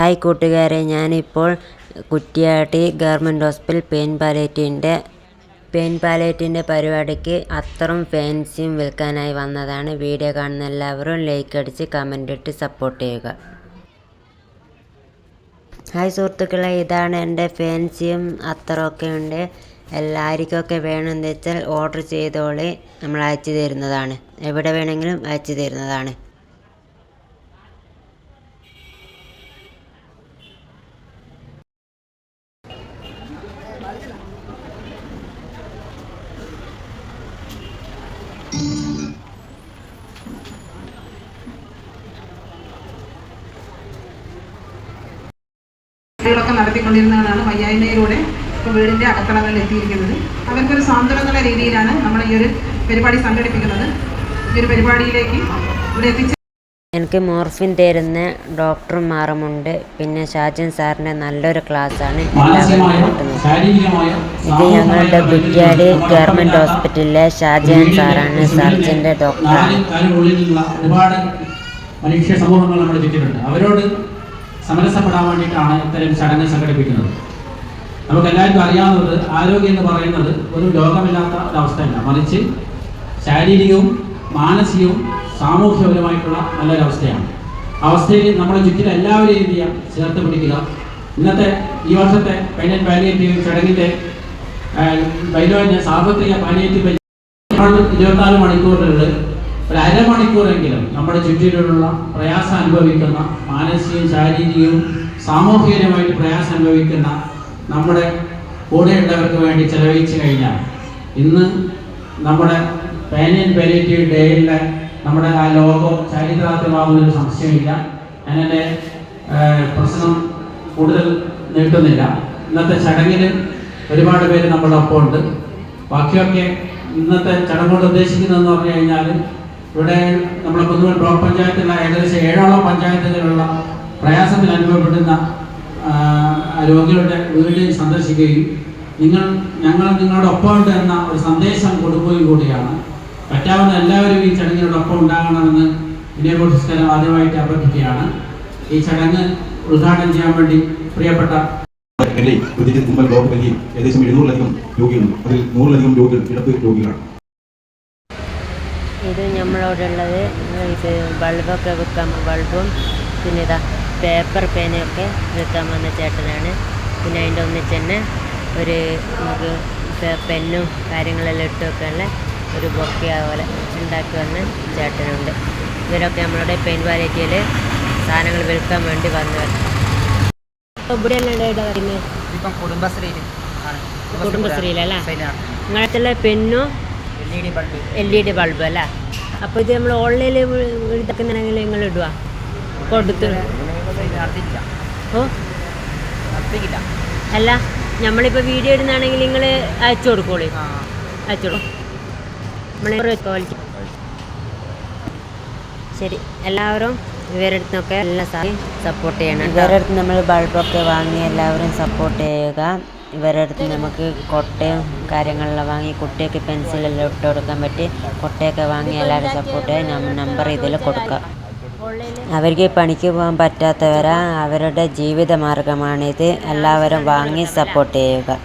Hi കൂട്ടുകാരെ ഞാനിപ്പോൾ Kuttiyatti government hospital pain പാലേറ്റിന്റെ പെയിൻ പാലേറ്റിന്റെ പരിപാടിക്ക് അത്തറും ഫാൻസിയും വിൽക്കാനായി വന്നതാണ്. വീഡിയോ കാണുന്ന എല്ലാവരും ലൈക്ക് അടിച്ച് കമന്റ് ഇട്ട് സപ്പോർട്ട് ചെയ്യുക. ഹായ് സുഹൃത്തുക്കളെ ഇതാണ് എന്റെ ഫാൻസിയും അത്തറൊക്കെ ഉണ്ട്. എല്ലാവർക്കൊക്കെ വേണമെന്ന് വെച്ചാൽ ഓർഡർ ചെയ്തോളി. നമ്മൾ അയച്ചു തരുന്നതാണ്. എവിടെ വേണമെങ്കിലും അയച്ചു തരുന്നതാണ്. ൊക്കെ നടത്തിക്കൊണ്ടിരുന്നതാണ് വയ്യായ്മയിലൂടെ ഇപ്പോൾ വീടിന്റെ അകത്തളങ്ങളിൽ എത്തിയിരിക്കുന്നത്. അവർക്കൊരു സാന്ത്വനം എന്നുള്ള രീതിയിലാണ് നമ്മൾ ഈ ഒരു പരിപാടി സംഘടിപ്പിക്കുന്നത്. ഈ ഒരു പരിപാടിയിലേക്ക് ഇവിടെ എത്തിച്ച് എനിക്ക് മോർഫിൻ തരുന്ന ഡോക്ടർമാറുമുണ്ട് പിന്നെ ഷാജൻ സാറിന്റെ നല്ലൊരു ക്ലാസ്സാണ്. എല്ലാവരും മാനസികമായോ കിട്ടുന്നത് ശാരീരികമായോ ഇത് ഞങ്ങളുടെ കുറ്റ്യാടി ഗവൺമെന്റ് ഹോസ്പിറ്റലിലെ ഷാജൻ സാറാണ് സർജന്റെ ഡോക്ടർ നാല് കാലിനുള്ളിലുള്ള ഒരുപാട് മനുഷ്യ സമൂഹങ്ങൾ നമ്മുടെ ചുറ്റിലുണ്ട്. അവരോട് സമരസപ്പെടാൻ വേണ്ടിയിട്ടാണ് ഇത്തരം ചടങ്ങ് സംഘടിപ്പിക്കുന്നത്. നമുക്ക് എല്ലാവർക്കും അറിയാവുന്നത് ആരോഗ്യം എന്ന് പറയുന്നത് ഒരു രോഗമില്ലാത്ത ഒരവസ്ഥയല്ല. മറിച്ച് ശാരീരികവും മാനസികവും സാമൂഹ്യപരമായിട്ടുള്ള നല്ലൊരവസ്ഥയാണ്. അവസ്ഥയിൽ നമ്മുടെ ചുറ്റിലും എല്ലാവരെയും എന്ത് ചെയ്യാം? ചേർത്ത് പിടിക്കുക. ഇന്നത്തെ ഈ വർഷത്തെ പൈനൻ പാലിയേറ്റീവ് ചടങ്ങിന്റെ ബൈലോന്റെ സാർവത്രിക പാലിയേറ്റീവ് ഇരുപത്തിനാല് മണിക്കൂറിനുള്ളിൽ ഒരു അരമണിക്കൂറെങ്കിലും നമ്മുടെ ചുറ്റിലുള്ള പ്രയാസം അനുഭവിക്കുന്ന മാനസികവും ശാരീരികവും സാമൂഹികവുമായിട്ട് പ്രയാസം അനുഭവിക്കുന്ന നമ്മുടെ കൂടെയുള്ളവർക്ക് വേണ്ടി ചെലവഴിച്ചു കഴിഞ്ഞാൽ ഇന്ന് നമ്മുടെ പാനിയൻ പെരേറ്റീവ് ഡേയിലെ നമ്മുടെ ആ ലോകം ചരിത്രാർത്ഥമാകുന്നൊരു സംശയമില്ല. ഞാൻ എന്റെ പ്രശ്നം കൂടുതൽ നീട്ടുന്നില്ല. ഇന്നത്തെ ചടങ്ങിൽ ഒരുപാട് പേര് നമ്മളൊപ്പം ഉണ്ട് ബാക്കിയൊക്കെ ഇന്നത്തെ ചടങ്ങുകൊണ്ട് ഉദ്ദേശിക്കുന്നതെന്ന് പറഞ്ഞു കഴിഞ്ഞാൽ ഇവിടെ നമ്മുടെ കുന്നുകൾ ബ്ലോക്ക് പഞ്ചായത്തിലുള്ള ഏകദേശം ഏഴോളം പഞ്ചായത്തുകളിലുള്ള പ്രയാസത്തിൽ അനുഭവപ്പെടുന്ന രോഗികളുടെ വീട് സന്ദർശിക്കുകയും നിങ്ങൾ ഞങ്ങൾ നിങ്ങളുടെ ഒപ്പമുണ്ട് എന്ന ഒരു സന്ദേശം കൊടുക്കുകയും കൂടിയാണ്. പറ്റാവുന്ന എല്ലാവരും ഈ ചടങ്ങിനോട് ഒപ്പം ഉണ്ടാകണമെന്ന് സ്ഥലം ആദ്യമായിട്ട് അഭ്യർത്ഥിക്കുകയാണ്. ഈ ചടങ്ങ് ഉദ്ഘാടനം ചെയ്യാൻ വേണ്ടി പ്രിയപ്പെട്ട ബ്ലോക്ക് ഏകദേശം എഴുന്നൂറിലധികം രോഗികളുണ്ട് അതിൽ നൂറിലധികം രോഗികൾ കിടപ്പ് രോഗികളാണ്. ഇത് ഉള്ളത് ഇത് ബൾബൊക്കെ വിൽക്കാൻ ബൾബും പിന്നെ ഇതാ പേപ്പർ പേനയൊക്കെ വിൽക്കാൻ വന്ന ചേട്ടനാണ്. പിന്നെ അതിന്റെ ഒന്നിച്ച് തന്നെ ഒരു നമുക്ക് പെന്നും കാര്യങ്ങളെല്ലാം ഇട്ട് വെക്കാനുള്ള ഒരു ബൊക്കെ പോലെ ഉണ്ടാക്കി വന്ന ചേട്ടനുണ്ട്. ഇവരൊക്കെ നമ്മളുടെ പെൻ വാലിറ്റിയിൽ സാധനങ്ങൾ വിൽക്കാൻ വേണ്ടി വന്നവർ അപ്പോൾ ഇവിടെ കുടുംബശ്രീയിൽ ആണ്. കുടുംബശ്രീയിലല്ലേ? നിങ്ങളടുത്തുള്ള പെന്നും എൽ ഇ ഡി ബൾബ് അല്ലേ? അപ്പോൾ ഇത് നമ്മൾ ഓൺലൈനിൽ ഇതാക്കുന്നുണ്ടെങ്കിൽ നിങ്ങൾ ഇടുക കൊടുത്തു. ഓ? അല്ല നമ്മളിപ്പോൾ വീഡിയോ ഇടുന്നാണെങ്കിൽ നിങ്ങൾ അയച്ചു കൊടുക്കോളൂ അയച്ചു കൊടുക്കും. നമ്മൾ ശരി എല്ലാവരും ഇവരുടെ അടുത്തൊക്കെ എല്ലാ സപ്പോർട്ട് ചെയ്യണം ഇവരുടെ അടുത്ത് നമ്മൾ ബൾബൊക്കെ വാങ്ങി എല്ലാവരും സപ്പോർട്ട് ചെയ്യുക. ഇവരുടെ അടുത്ത് നമുക്ക് കൊട്ടയും കാര്യങ്ങളെല്ലാം വാങ്ങി കുട്ടിയൊക്കെ പെൻസിലെല്ലാം ഇട്ട് കൊടുക്കാൻ പറ്റി. കൊട്ടയൊക്കെ വാങ്ങി എല്ലാവരും സപ്പോർട്ട് നമ്പർ ഇതിൽ കൊടുക്കാം അവർക്ക് പണിക്ക് പോകാൻ പറ്റാത്തവരാ. അവരുടെ ജീവിത മാർഗമാണിത് എല്ലാവരും വാങ്ങി സപ്പോർട്ട് ചെയ്യുക.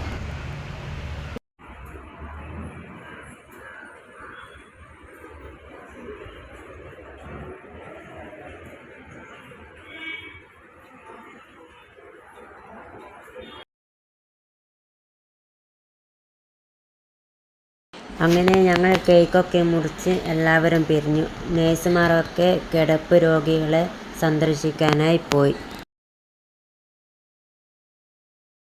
അങ്ങനെ ഞങ്ങൾ കേക്കൊക്കെ മുറിച്ച് എല്ലാവരും പിരിഞ്ഞു. നേഴ്സുമാരൊക്കെ കിടപ്പ് രോഗികളെ സന്ദർശിക്കാനായി പോയി.